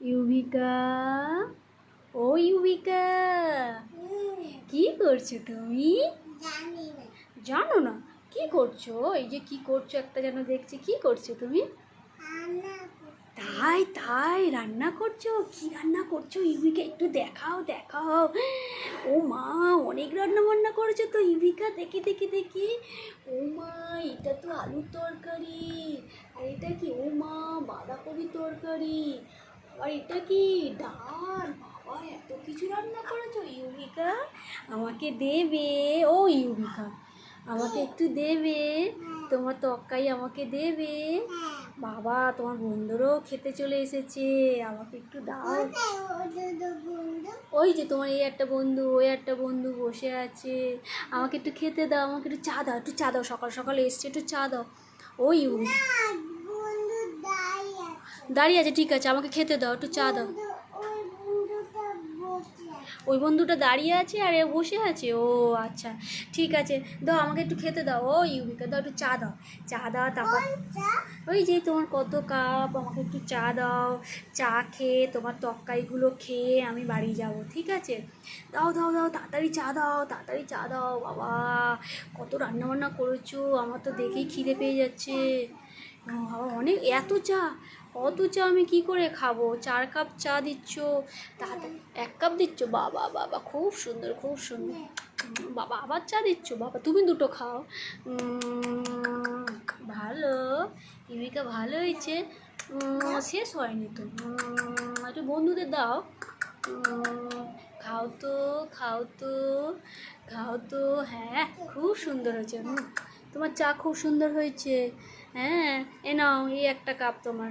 ইউবিকা ও ইউবিকা। কি করছ তুমি? জানো না। কি করছ? এই যে কি করছ একটা যেন দেখছি কি করছ তুমি? তাই তাই রান্না করছ? কি রান্না করছ? ইউবিকা একটু দেখাও দেখাও। ও মা অনেক রান্না বান্না করেছ তো ইউবিকা দেখি দেখি দেখি। ও মা এটা তো আলুর তরকারি। আর এটা কি? ও মা বাঁধাকপি তরকারি। আর এটা কি ডাল? বাবা, এত কিছু রান্না করেছ ইউবিকা আমাকে দেবে। ও ইউবিকা আমাকে একটু দেবে। তোমার তক্কাই আমাকে দেবে। বাবা, তোমার বন্ধুরও খেতে চলে এসেছে। আমাকে একটু দাও। ওই যে তোমার এই একটা বন্ধু, ওই একটা বন্ধু বসে আছে। আমাকে একটু খেতে দাও, আমাকে একটু চা দাও, একটু চা দাও, সকাল সকাল এসছে, একটু চা দাও। ওই দাঁড়িয়ে আছে, ঠিক আছে, আমাকে খেতে দাও, একটু চা দাও। ওই বন্ধুটা দাঁড়িয়ে আছে আর এ বসে আছে? ও আচ্ছা ঠিক আছে, দাও, আমাকে একটু খেতে দাও। ও, ইউবিকা, দাও, একটু চা দাও। চা দাও তারপর ওই যে তোমার কত কাপ, আমাকে একটু চা দাও। চা খেয়ে তোমার তরকারিগুলো খেয়ে আমি বাড়ি যাব, ঠিক আছে? দাও দাও দাও, তাড়াতাড়ি চা দাও, তাড়াতাড়ি চা দাও, বাবা। কত রান্নাবান্না করেছ, আমার তো দেখেই খিদে পেয়ে যাচ্ছে। অনেক, এত চা? অত চা আমি কি করে খাব? চার কাপ চা দিচ্ছ তাড়াতাড়ি এক কাপ দিচ্ছ? বাবা বাবা, খুব সুন্দর খুব সুন্দর। বাবা, আবার চা দিচ্ছ? বাবা, তুমি দুটো খাও। ভালো ইমিকা ভালো হয়েছে। শেষ হয়নি তো। একটু বন্ধুদের দাও। খাও তো খাও তো খাও তো। হ্যাঁ খুব সুন্দর হয়েছে। তোমার চা খুব সুন্দর হয়েছে। হ্যাঁ এ নাও, এই একটা কাপ তোমার।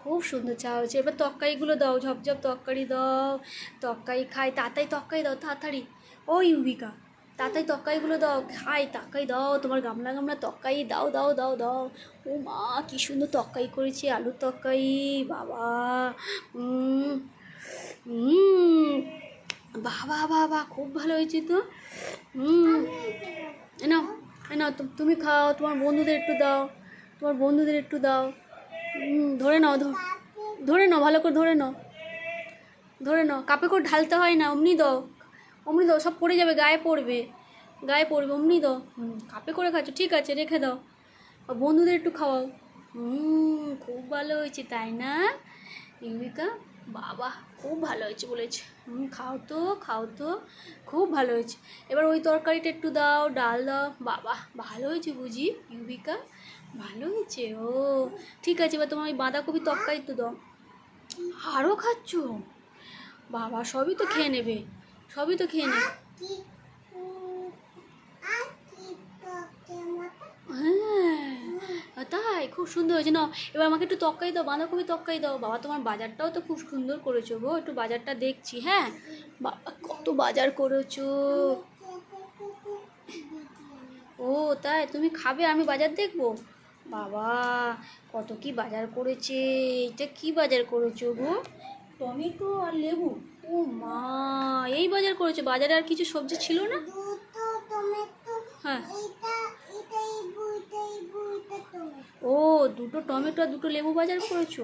খুব সুন্দর চা হয়েছে। এবার তরকারিগুলো দাও, ঝপঝপ তরকারি দাও, তরকারি খাই, তাড়াতাড়ি তরকারি দাও, তাড়াতাড়ি। ও ইউবিকা তাড়াতাড়ি তরকারিগুলো দাও, খাই তরকারি দাও, তোমার গামলা গামলা তরকারি দাও দাও দাও দাও। ও মা, কি সুন্দর তরকারি করেছে, আলুর তরকারি, বাবা বাবা বাবা খুব ভালো হয়েছে তো। হুম নাও। তু- তুমি খাও, তোমার বন্ধুদের একটু দাও, তোমার বন্ধুদের একটু দাও। ধরে নাও ধর নাও, ভালো করে ধরে নাও। ধরে নাও, কাপে করে ঢালতে হয় না, অমনি দাও। অমনি দাও, সব পড়ে যাবে, গায়ে পড়বে। গায়ে পড়বে, অমনি দাও। কাপে করে খাচ্ছ, ঠিক আছে, রেখে দাও। বন্ধুদের একটু খাওয়াও। হুম, খুব ভালো হয়েছে, তাই না? ইউবিকা বাবা, খুব ভালো হয়েছে বলেছে। হুম, খাও তো খাও তো, খুব ভালো হয়েছে। এবার ওই তরকারিটা একটু দাও, ডাল দাও। বাবা, ভালো হয়েছে বুঝি, ইউবিকা? ভালো হয়েছে? ও, ঠিক আছে, এবার তোমার ওই বাঁধাকপি তরকারি তো দাও। আরও খাচ্ছ? বাবা, সবই তো খেয়ে নেবে, সবই তো খেয়ে নেবে কি উম, আর কি তোকে মতো হ্যাঁ তাই খুব সুন্দর হয়েছে। না এবার আমাকে একটু তক্কাই দাও বাঁধাকপি তক্কাই দাও। বাবা তোমার বাজারটাও তো খুব সুন্দর করেছ গো একটু বাজারটা দেখছি হ্যাঁ? বাবা কত বাজার করেছ। ও তাই? তুমি খাবে আমি বাজার দেখব? বাবা কত কি বাজার করেছে এটা কি বাজার করেছ গো? টমেটো আর লেবু। ও মা এই বাজার করেছ বাজারে আর কিছু সবজি ছিল না? হ্যাঁ। দুটো টমেটো আর দুটো লেবু বাজার করেছ?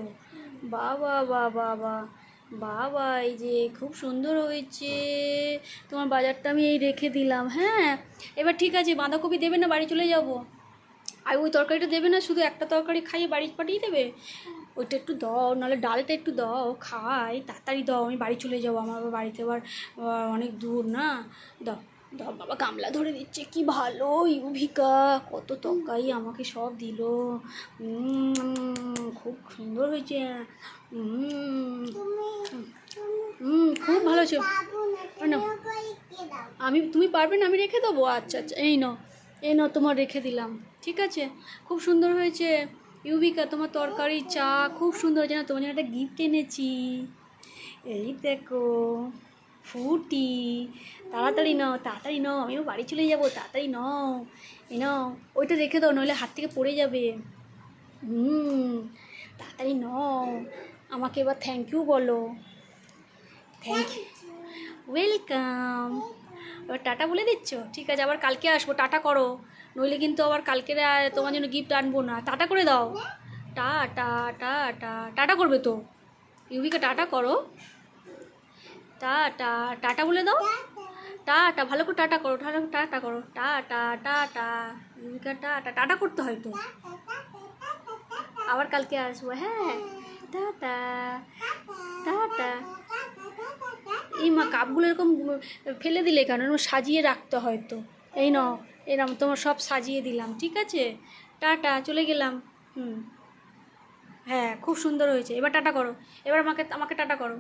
বাবা বাবা বা বাবা, এই যে খুব সুন্দর হয়েছে। তোমার বাজারটা আমি এই রেখে দিলাম হ্যাঁ? এবার ঠিক আছে, বাঁধাকপি দেবে না, বাড়ি চলে যাব? আর ওই তরকারিটা দেবে না, শুধু একটা তরকারি খাইয়ে বাড়ি পাঠিয়ে দেবে? ওইটা একটু দাও, নাহলে ডালটা একটু দাও, খাই, তাড়াতাড়ি দাও, আমি বাড়ি চলে যাব, আমার বাড়িতে আবার অনেক দূর, না? দাও। দাও বাবা গামলা ধরে দিচ্ছে কি ভালো ইউভিকা, কত তরকারি আমাকে সব দিল। খুব সুন্দর হয়েছে। খুব ভালো হয়েছে। না না। আমি, তুমি পারবে না, আমি রেখে দেবো? আচ্ছা আচ্ছা এই নাও। এই নাও, তোমার রেখে দিলাম। ঠিক আছে? খুব সুন্দর হয়েছে। ইউবিকা তোমার তরকারি, চা, খুব সুন্দর হয়েছে। না তোমার জন্য একটা গিফট এনেছি। এই দেখো। ফুটি। তাড়াতাড়ি নাও তাড়াতাড়ি নাও, আমিও বাড়ি চলে যাব, তাড়াতাড়ি নাও। এ নাও, ওইটা রেখে দাও, নইলে হাত থেকে পড়ে যাবে। হুম, তাড়াতাড়ি নাও। আমাকে এবার থ্যাংক ইউ বলো। থ্যাংক ইউ ওয়েলকাম এবার টাটা বলে দিচ্ছ? ঠিক আছে, আবার কালকে আসব, টাটা করো। নইলে কিন্তু আবার কালকে তোমার জন্য গিফট আনব না। টাটা করে দাও। টা টা টা টা টাটা করবে তো। ইউবিকা টাটা করো। টাটা টাটা বলে দাও। টাটা, ভালো করে টাটা করো, টাটা টাটা করো। টাটা টাটা ইউবিকা টাটা টাটা করতে হয় তো। আবার কালকে আসব হ্যাঁ। Tata tata. এই মা কাপগুলো এরকম ফেলে দিলে কেন? এরকম সাজিয়ে রাখতে হয় তো। এই নাও এরকম তোমার সব সাজিয়ে দিলাম, ঠিক আছে? টাটা, চলে গেলাম। হুম। হ্যাঁ খুব সুন্দর হয়েছে। এবার টাটা করো। এবার আমাকে আমাকে টাটা করো।